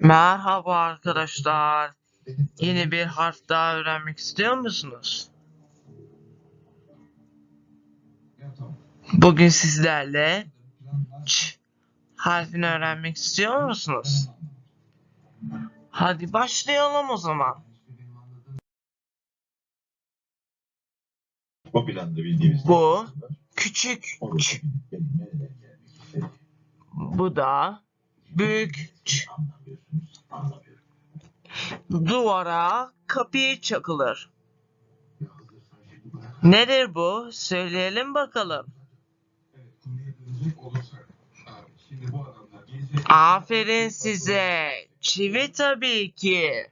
Merhaba arkadaşlar. Yeni bir harf daha öğrenmek istiyor musunuz? Bugün sizlerle ç harfini öğrenmek istiyor musunuz? Hadi başlayalım o zaman. Bu küçük ç. Bu da büyük ç. Duvara kapıyı çakılır. Nedir bu? Söyleyelim bakalım. Aferin size. Çivi tabii ki.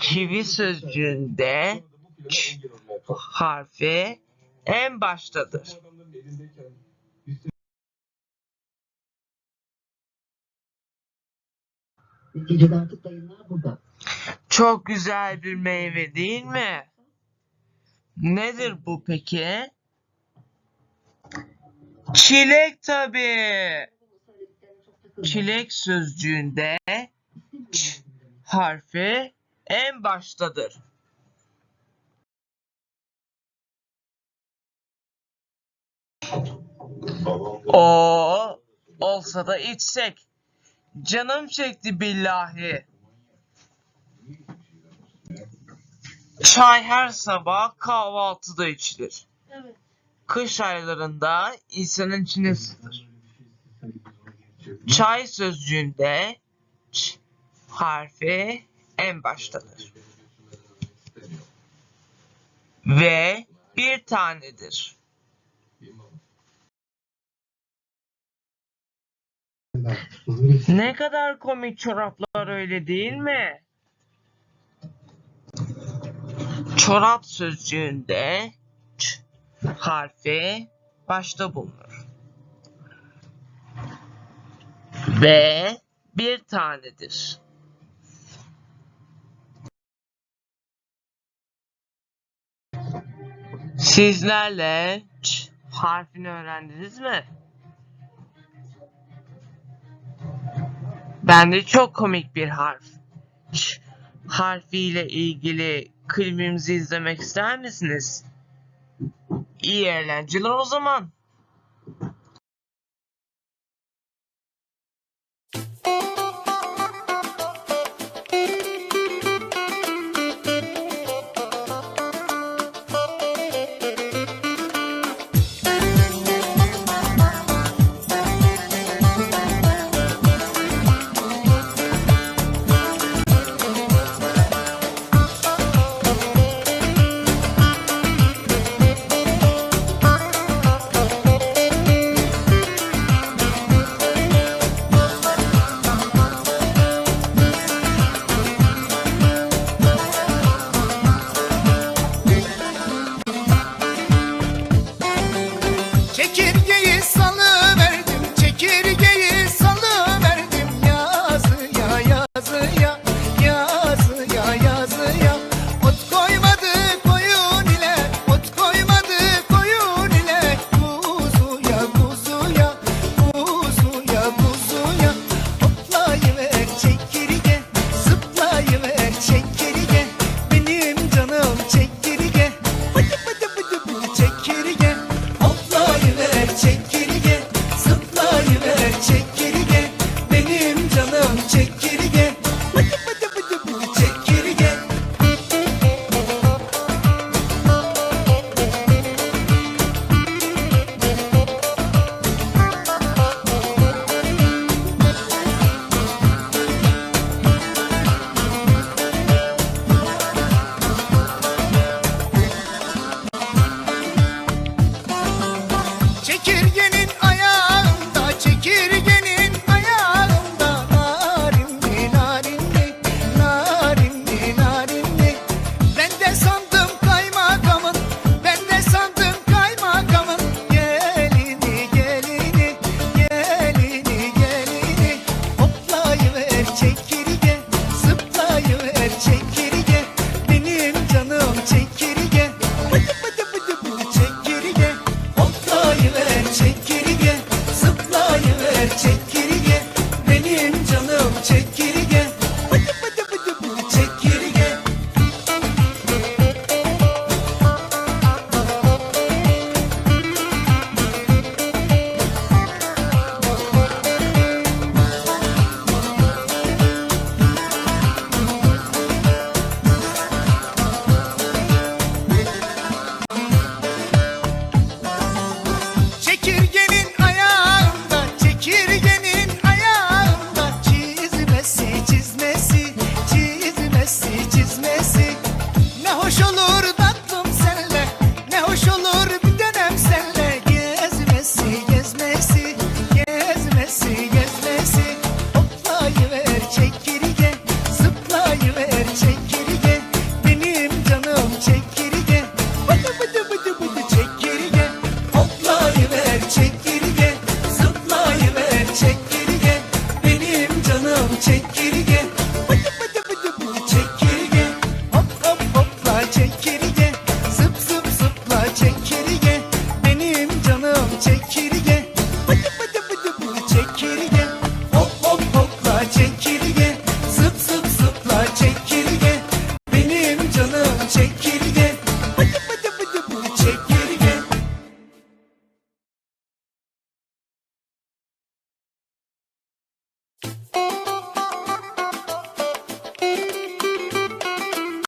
Çivi sözcüğünde kalk. harfi en baştadır. Çok güzel bir meyve değil mi? Nedir bu peki? Çilek tabii. Çilek sözcüğünde ç harfi en baştadır. O olsa da içsek. Canım çekti billahi. Çay her sabah kahvaltıda içilir. Evet. Kış aylarında insanın içine ısıtır. Çay sözcüğünde ç harfi en baştadır. Ve bir tanedir. Ne kadar komik çoraplar öyle değil mi? Çorap sözcüğünde ç harfi başta bulunur. Ve bir tanedir. Sizlerle ç harfini öğrendiniz mi? Bende çok komik bir harf. Ç harfiyle ilgili klibimizi izlemek ister misiniz? İyi eğlenceler o zaman.